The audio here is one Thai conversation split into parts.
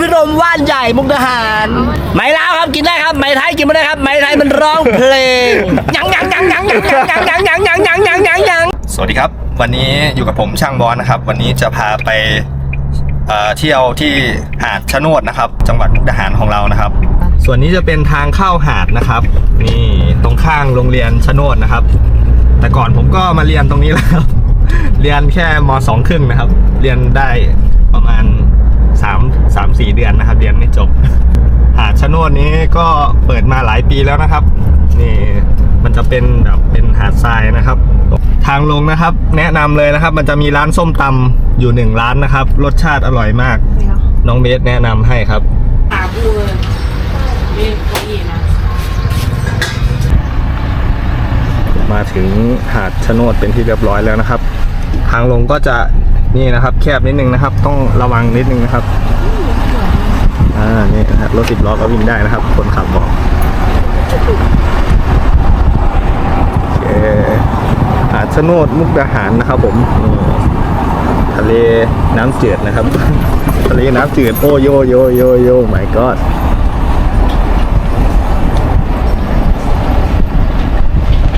พิรมว่านใหญ่มุกดาหารไหมลาวครับกินได้ครับไหมไทยกินไม่ได้ครับไหมไทยมันร้องเพลงยังยังยังยังยังยังยังยังยังยังยังยังยังสวัสดีครับ วันนี้อยู่กับผมช่างบอลนะครับ วันนี้จะพาไปเอ่อเที่ยวที่หาดชะโนดนะครับ จังหวัดมุกดาหารของเรานะครับ ส่วนนี้จะเป็นทางเข้าหาดนะครับ นี่ตรงข้างโรงเรียนชะโนดนะครับ แต่ก่อนผมก็มาเรียนตรงนี้แล้วครับเรียนแค่มสองครึ่งนะครับ เรียนได้ประมาณ 3 3 4เดือนนะครับเรียนไม่จบ หาดชะโนดนี้ก็เปิดมาหลายปีแล้วนะครับ นี่มันจะเป็นแบบเป็นหาดทรายนะครับ ทางลงนะครับ แนะนำเลยนะครับ มันจะมีร้านส้มตำอยู่หนึ่งร้านนะครับ รสชาติอร่อยมาก น้องเบสแนะนำให้ครับหาบูเลยนี่เก้าอี้นะมาถึงหาดชะโนดเป็นที่เรียบร้อยแล้วนะครับ ทางลงก็จะ นี่นะครับ แคบนิดนึงนะครับ ต้องระวังนิดนึงนะครับอ่านี่นะฮะรถสิบล้อก็วิ่งได้นะครับ คนขับบอกโอเคหาดชะโนดมุกดาหารนะครับผมทะเลน้ำจืดนะครับ ทะเลน้ำจืดโอ้โยโยโยโย my god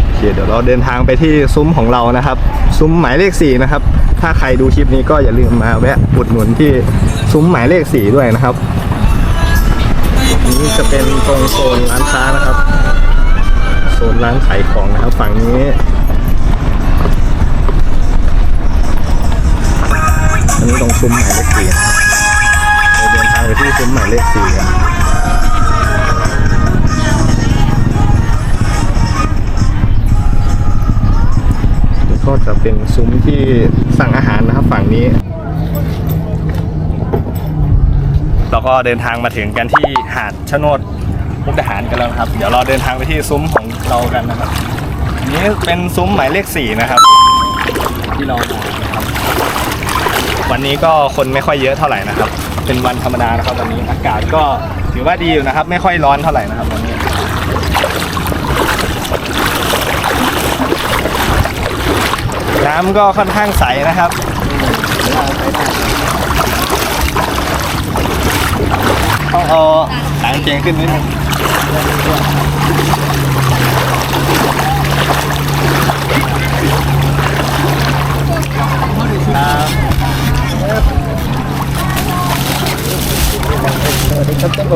โอเคเดี๋ยวเราเดินทางไปที่ซุ้มของเรานะครับ ซุ้มหมายเลขสี่นะครับ ถ้าใครดูคลิปนี้ก็อย่าลืมมาแวะอุดหนุนที่ซุ้มหมายเลขสี่ด้วยนะครับนี้จะเป็นตรงโซนร้านค้านะครับ โซนร้านขายของนะครับ ฝั่งนี้อันนี้ตรงซุ้มหมายเลขสี่เราเดินทางไปที่ซุ้มหมายเลขสี่กัน ก็จะเป็นซุ้มที่สั่งอาหารนะครับฝั่งนี้ เราก็เดินทางมาถึงกันที่หาดชะโนดมุกดาหารกันแล้วครับ เดี๋ยวเราเดินทางไปที่ซุ้มของเรากันนะครับนี้เป็นซุ้มหมายเลขสี่นะครับ ที่เรามานะครับวันนี้ก็คนไม่ค่อยเยอะเท่าไหร่นะครับ เป็นวันธรรมดานะครับวันนี้อากาศก็ถือว่าดีอยู่นะครับ ไม่ค่อยร้อนเท่าไหร่นะครับวันนี้ น้ำก็ค่อนข้างใสนะครับต้องเอาหางเกงขึ้นนิดนึงสวัสดีครับท่านโบ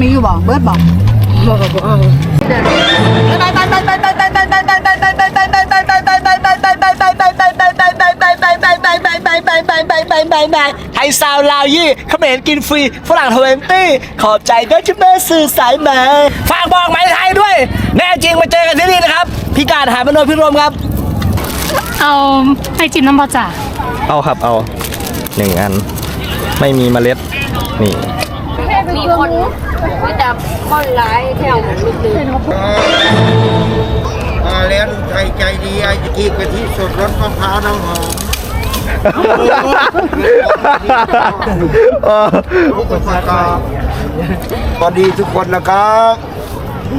มีอยู่บอกเบิร์ดบอกบอกกับบอกไทยซาวลาวยี่เขมรกินฟรี ฝรั่งทเวนตี้ ขอบใจด้วยที่แม่สื่อสายมาฝากบอกไหมไทยด้วย แน่จริงมาเจอกันที่นี่นะครับ พี่การหาเป็นโนพิรมครับ เอาไอจิมน้ำบอจ่าเอาครับเอาหนึ่งอัน ไม่มีเมล็ด นี่มีคนมีแต่คนร้ายแถวมันลึก มาแล้วลุงไทยใจดีไอ้กีกะทิสดรสมะพร้าวน้ำหอมผู้ประกอบสวัสดีทุกคนนะครับ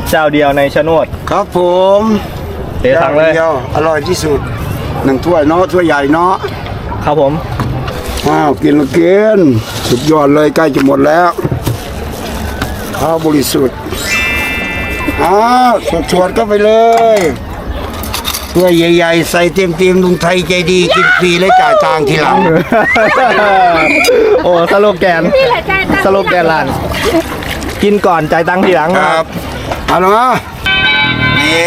เจ้าเดียวในชะโนดครับผมเตะสั่งเลยดีวอร่อยที่สุดหนึ่งถ้วยเนาะถ้วยใหญ่เนาะครับผมอ้าวกินและกินสุดยอดเลยใกล้จะหมดแล้วข้าวบริสุทธิ์อ้าวสดๆก็ไปเลย ถ้วยใหญ่ๆ ใส่เต็มๆลุงไทยใจดีกินฟรีและจ่ายตังค์ทีหลังโอ้สโลแกนสโลแกนร้าน กินก่อนจ่ายตังค์ทีหลังครับเอาละมานี่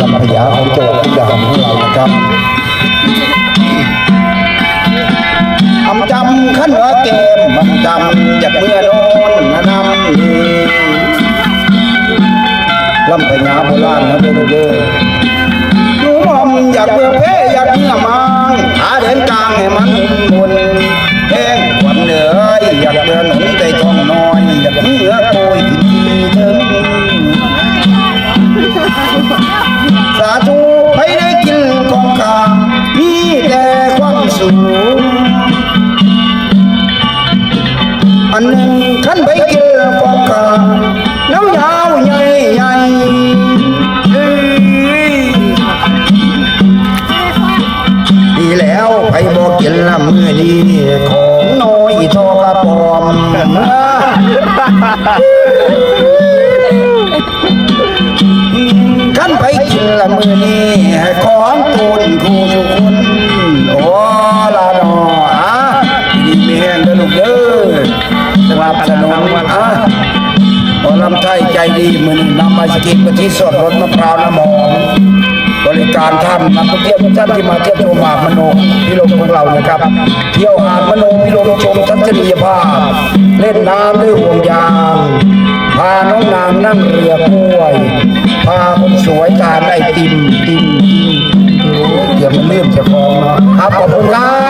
ลำพญาของจังหวัดมุกดาหารของเรานะครับอำจำขั้นว่าเก มอำจำจากเมื่อโดนนะนำนี่ลำพญาโบราณนะเด้อเด้อหนูมอมอยากเมื่อเพอยากเมื่อมังหาเดินกลางให้มันมุนแห้งควันเหนื่อยอยากเพื่อหนุนใจท อันหนึ่งท่นไปเกี่ยวกัน้ำยาวใหญ่ใหญ่ดีแล้วไปบอกกินละมือดีของน้อยทอละปอมท่านไปกินละมือดีของตูนกู สนุนอะพอลำไทยใจดีมือนนำมาสกินกะทิสดรสมะพร้าวน้ำหอมบริการท่านนักท่องเที่ยวทุกท่านที่มาเที่ยวชมหาดมโนพิรมของเรานะครับ เที่ยวหาดมโนพิรมชมทัศนียภาพ เล่นน้ำด้วยห่วงยางพาน้องนางนั่งเรือกล้วยพาคนสวยทานไอติมติมติมอยเดี๋ยวมันเลื่อนจะฟองเนาะครับขอบคุณครับ